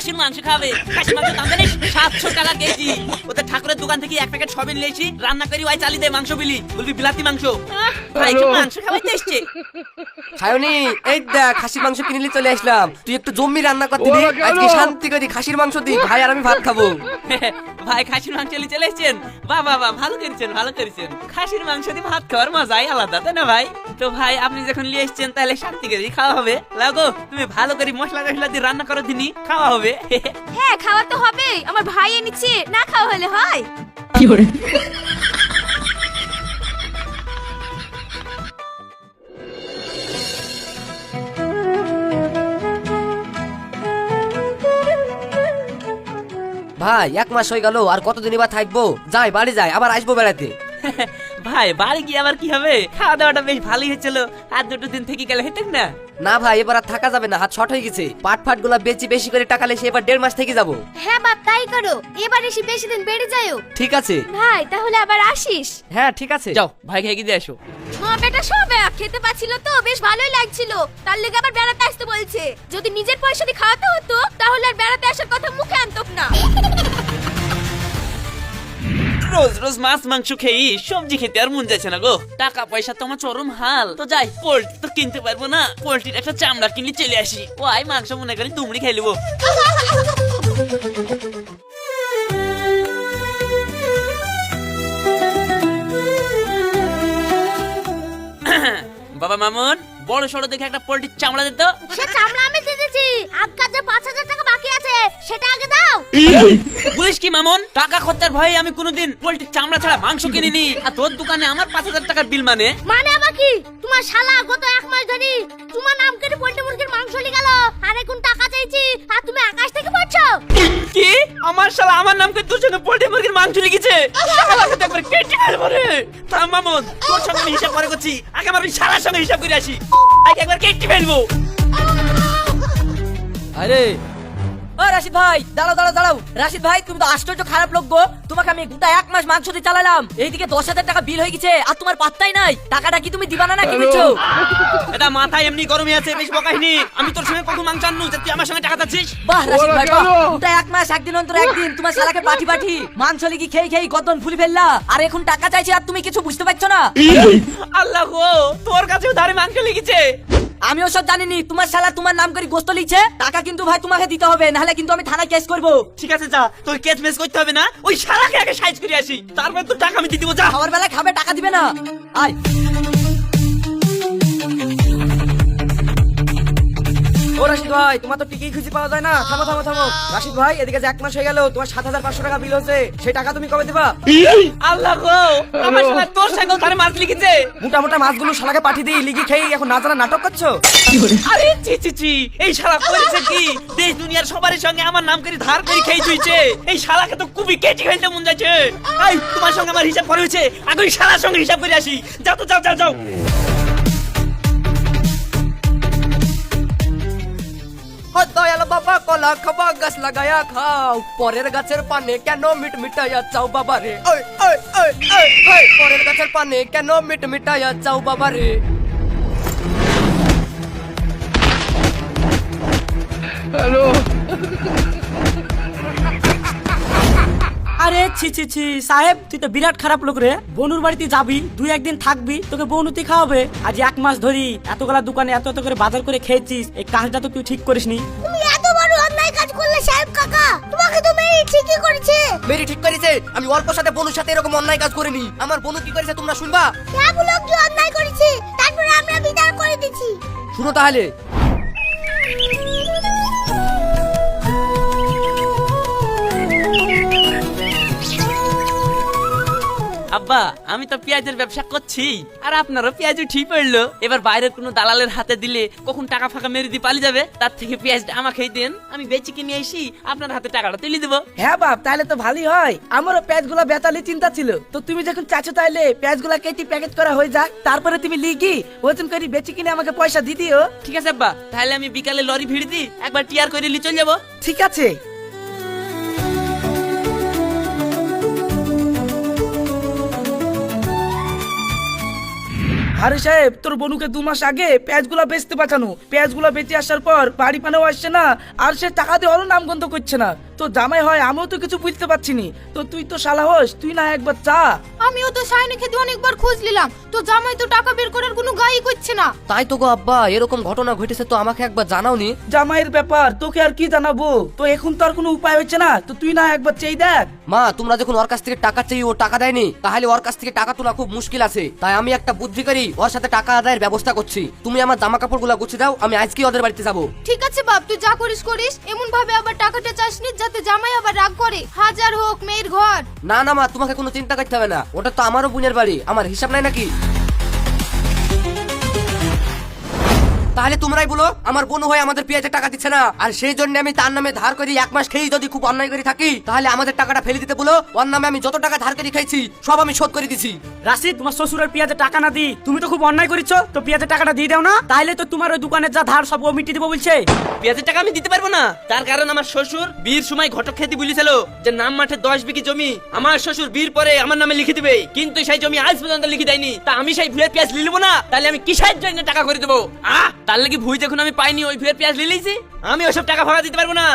খাসির মাংস খাবে। খাসির মাংস দাম জানিস সাতশো টাকা কেজি। ওদের ঠাকুরের দোকান থেকে এক প্যাকেট সবিন নিয়েছি রান্না করি ওই চালি দেয় মাংস বিলি বলবি বিলাতি মাংস। আহ, ভাই কি মাংস খাওয়াইতে এসছে। খায়নি এই দেখ খাসির মাংস কিনলি চলে আসলাম। তুই একটু জমি রান্না করতে আজকে শান্তি করি খাসির মাংস দি। ভাই আর আমি ভাত খাব। ভাই খাসির মাংস নিয়ে চলে এসেছেন? বাহ বাহ বাহ ভালো করেছেন ভালো করেছেন। খাসির মাংস দিয়ে ভাত খাওয়ার মজাই আলাদা তাই না ভাই? তো ভাই আপনি যখন নিয়ে এসেছেন তাহলে শান্তি করে খাওয়া হবে। লাগো তুমি ভালো করে মশলা টসলা দিয়ে রান্না করো দিনই খাওয়া হবে। হ্যাঁ খাওয়া তো হবে আমার ভাই এনেছে না খাওয়া হলে হয়। ভাই, এক মাস হয়ে গেল, আর কতদিন এবার থাকব? যাই, বাড়ি যাই, আবার আসব বেড়াতে। ভাই, বাড়ি গিয়ে আবার কি হবে? খাওয়া দাওয়াটা বেশ ভালোই হয়েছিল আর দুটো দিন থেকে গেলে হেঁটেন না? না ভাই এবার আর থাকা যাবে না হাত শর্ট হয়ে গেছে। পাট ফাটগুলা বেচি বেশি করে টাকা লেসে এবার দেড় মাস থেকে যাব। হ্যাঁ বাপ তাই করো। এবার এসে বেশি দিন বেড়ে যায়ও। ঠিক আছে। ভাই তাহলে আবার আসিস। হ্যাঁ ঠিক আছে। যাও ভাই খেয়ে দিয়ে আসো মা বেটা সবে খেতে পাচ্ছিল তো বেশ ভালোই লাগছিল। তার লেগে আবার বেড়াতে আসতে বলছে। যদি নিজের পয়সা দিয়ে খাওয়াতে হতো তাহলে আর বেড়াতে আসার কথা মুখে আনতো না। রোজ রোজ মাছ, মাংস খেয়ে সবজি খেতে আর মন যাচ্ছে না গো। টাকা পয়সা তো আমার চরম হাল। তো যাই, পোল্ট্রি তো কিনতে পারব না। পোল্ট্রির একটা চামড়া কিনলে চলে আসি। ও আই মাংস মনে করি দুমড়ি খাই লিবো বাবা মামুন, বড় সড়ো দেখে একটা পোল্ট্রির চামড়া দিত সে চামড়া আমি দিয়ে দিয়েছি আজকাল যে পাঁচ হাজার টাকা বাকি আছে সেটা আগে দাও। বলিস কি মামুন? টাকা খরচার ভয়ে আমি কোনোদিন পোল্ট্রির চামড়া ছাড়া মাংস কিনিনি। আর তোর দোকানে আমার পাঁচ হাজার টাকার বিল মানে? মানে আবার কি? তোমার শালা গত এক মাস ধরে তোমার নাম করে পোল্ট্রি মুরগির মাংস নিয়ে গেল। আর এখন টাকা চাইছি। আর তুমি আকাশ থেকে পড়ছো? কি? আমার শালা আমার নাম করে তোর জন্য পোল্ট্রি মুরগির মাংস লিখেছে শালাকে তো একবার কেটে ফেলব রে। থাম মামুন। তোর সঙ্গে আমি হিসাব করে করছি। আগে আমার ওই শালার সঙ্গে হিসাব করে আসি। আগে একবার কেটে ফেলব। আরে ও রাশিদ ভাই দাঁড়াও দাঁড়াও দাঁড়াও। রাশিদ ভাই তুমি তো আশ্চর্য খারাপ লোক গো। তোমাকে আমি গোটা এক মাস মাংস দিয়ে চালালাম। এইদিকে দশ হাজার টাকা বিল হয়ে গেছে আর তোমার পাত্তাই নাই। টাকাটা কি তুমি দিবা না নাকি দিচ্ছো এটা মাথায় এমনি গরমে আছে বেশ বকাহিনী আমি তোর সঙ্গে কত মাংস আনু যে তুই আমার সঙ্গে টাকা চাচ্ছিস। বাহ রাশিদ ভাই বাহ। গোটা এক মাস একদিন অন্তর একদিন তোমার শালাকে পাঠি পাঠি। মাংস লিখি খেয়ে খেয়ে গতন ফুলি ফেললা। আর এখন টাকা চাইছি আর তুমি কিছু বুঝতে পারছ না? আল্লাহ গো তোর কাছেও ধারে মাংস লিখেছে আমি ওসব জানিনি। তোমার শালা তোমার নাম করে গোস্ত লিখছে। টাকা কিন্তু ভাই তোমাকে দিতে হবে নাহলে কিন্তু আমি থানায় কেস করব। ঠিক আছে যা। তোর কেস মেস করতে হবে না। ওই শালাকে আগে সাইজ করে আসি। তারপর তো টাকা আমি দিয়ে দিব যা। খাওয়ার বেলা খাবে টাকা দিবে না। আয়। ও রাশিদ ভাই তোমার তো টিকি খুঁজে পাওয়া যায় না। থামো থামো থামো। রাশিদ ভাই এদিকে যে এক মাস হয়ে গেল তোমার সাত হাজার পাঁচশো টাকা বিল হচ্ছে সেই টাকা তুমি কবে দেবা? আল্লাহ গো আমার শালা তোর সঙ্গে ধারে মাছ লিখেছে। মোটা মোটা মাছগুলো শালাকে পাঠিয়ে দিয়ে লিগি খেয়ে এখন না জানা নাটক করছ? আরে চি চি চি এই শালা করেছে কি? দেশ দুনিয়ার সবার সঙ্গে আমার নাম করে ধার করে খেয়ে তুইছে এই শালাকে তো খুবই কেটে ফেলতে মন যাচ্ছে। এই তোমার সঙ্গে আমার হিসাব করে হয়েছে। আগে শালার সঙ্গে হিসাব করে আসি। যাও তো যাও যাও যাও। দয়াল বাবা কলা খাবা গাছ লাগায়া খাও পরের গাছের পানে কেন মিট মিটাইয়া চাও বাবা রে ওই ওই ওই ওই ওই পরের গাছের পানে কেন মিট মিটাইয়া চাও বাবা রে আরে ছি ছি ছি সাহেব তুই তো বিরাট খারাপ লোক রে। বনুর বাড়িতে যাবি দুই একদিন থাকবি তোকে বনুতি খাওয়াবে। আজ এক মাস ধরি এতগুলা দোকানে এত এত করে বাজার করে খেয়েছিস এই কাজটা তো তুই ঠিক করিসনি। তুমি এত বড় অন্যায় কাজ করলে সাহেব কাকা। তোমাকে তো মেয়ে ঠিকই করেছে। মেরি ঠিক করেছে আমি অল্প সাথে বনুর সাথে এরকম অন্যায় কাজ করিনি। আমার বনু কি করেছে তোমরা শুনবা? হ্যাঁ বলো কি অন্যায় করেছে? তারপরে আমরা বিচার করে দিচ্ছি। শুনো তাহলে। আব্বা আমি তো পেঁয়াজের ব্যবসা করছি। আর আপনারও পেঁয়াজও ঠিক পড়ল এবার বাইরের কোনো দালালের হাতে দিলে কখন টাকা ফাঁকা মেরে দিয়ে পালিয়ে যাবে? তার থেকে পেঁয়াজটা আমাকেই দেন। আমি বেচে কিনে এসি আপনার হাতে টাকাটা তুলে দেবো। হ্যাঁ বাপ তাহলে তো ভালোই হয়। আমারও পেঁয়াজগুলা বেতালি চিন্তা ছিল। তো তুমি যখন চাচ্ছো তাহলে পেঁয়াজগুলা কেটে প্যাকেট করা হয়ে যাক। তারপরে তুমি লিগি ওজন করে বেচে কিনে আমাকে পয়সা দি দিও। ঠিক আছে আব্বা তাহলে আমি বিকালে লরি ভিড় দিই একবার টিয়ার করে নিয়ে চলে যাব। ঠিক আছে। আরে সাহেব তোর বনুকে দু মাস আগে পেঁয়াজগুলা বেচতে পাঠানো। পেঁয়াজগুলা বেঁচে আসার পর বাড়ি পানেও আসছে না আর সে টাকা দিয়ে হলো নাম গন্ধ করছে না। তো জামাই হয় আমিও তো কিছু বুঝতে পারছি নি। তো তুই তো শালা হোস তুই না একবার চা আমিও তো শাইনি খেতে অনেকবার খোঁজ নিলাম। তো জামাই তো টাকা বের করার কোনো গাই করছে না। তাই তো গো আব্বা এরকম ঘটনা ঘটেছে তো আমাকে একবার জানাওনি জামাইয়ের ব্যাপার তোকে আর কি জানাব? তো এখন তো আর কোনো উপায় হচ্ছে না তো তুই না একবার চেয়ে দেখ। মা তোমরা যখন ওর কাছ থেকে টাকা চাই ও টাকা দেয়নি তাহলে ওর কাছ থেকে টাকা তোলা খুব মুশকিল আছে। তাই আমি একটা বুদ্ধি করি ওর সাথে টাকা আদায়ের ব্যবস্থা করছি। তুমি আমার জামা কাপড়গুলা গুছিয়ে দাও আমি আজকেই ওদের বাড়িতে যাব। ঠিক আছে বাপ তুই যা করিস করিস এমন ভাবে আবার টাকাটা চাসনি যাতে জামাই আবার রাগ করে। হাজার হোক মেয়ের ঘর। না না মা তোমাকে কোনো চিন্তা করতে হবে না। ওটা তো আমারও বোনের বাড়ি আমার হিসাব নাই নাকি? তাহলে তোমরাই বলো আমার বোন হয়ে আমাদের পেঁয়াজের টাকা দিচ্ছে না। আর সেই জন্য আমি তার নামে ধার করি এক মাস খেয়ে যদি খুব অন্যায় করে থাকি তাহলে আমাদের টাকাটা ফেলে দিতে বলো। ওর নামে আমি যত টাকা ধার করে খাইছি সব আমি শোধ করে দিছি। রাশিদ তোমার শ্বশুরের পেঁয়াজের টাকা না দি তুমি তো খুব অন্যায় করেছ। তো পেঁয়াজের টাকাটা দিয়ে দাও না। তাহলে তো তোমার ওই দোকানের যা ধার সব ও মিটিয়ে দেবো বলছে। পেঁয়াজের টাকা আমি দিতে পারব না। তার কারণ আমার শ্বশুর বীর সময় ঘটক খেতে বলেছিল যে নাম মাঠে দশ বিঘি জমি আমার শ্বশুর বীর পরে আমার নামে লিখে দিবে। কিন্তু সেই জমি আজ পর্যন্ত লিখে দেয়নি। তা আমি সেই ভুয়ের পেঁয়াজ লিলবো না। তাহলে আমি কিসের জন্য টাকা করে দেবো? আহ! তার লাগি ভুই যখন আমি পাইনি ওই ভুয়ের পেঁয়াজ লিলিছি আমি ওইসব টাকা ভাড়া দিতে পারব না।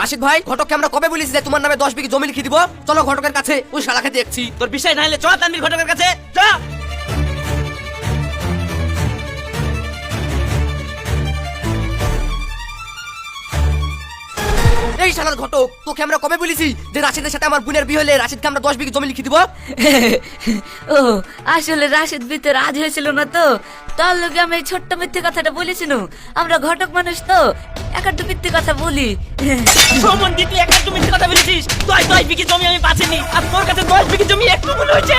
রাশিদ ভাই ঘটককে আমরা কবে বলেছি যে তোমার নামে দশ বিঘি জমি লিখে দিব? চলো ঘটকের কাছে ওই শালাকে দেখছি। তোর বিশ্বাস না হলে চল তানবীর ঘটকের কাছে চ শালার ঘটক তোকে আমরা কবে বলেছি যে রাশিদের সাথে আমার বোনের বিয়ে হলে রাশিদকে আমরা দশ বিঘি জমি লিখে দিব? ও আসলে রাশেদ বিতে রাজি হয়েছিল না তো। তার লগে আমি এই ছোট্ট মিথ্যে কথাটা বলেছিল আমরা ঘটক মানুষ তো একাড্ডু মিথ্যে কথা বলি। দিয়ে তুই একটা তুমি কথা বলেছিস। দশ দশ বিঘি জমি আমি পাচ্ছিনি আর তোর কাছে দশ বিঘি জমি একটু মনে হয়েছে।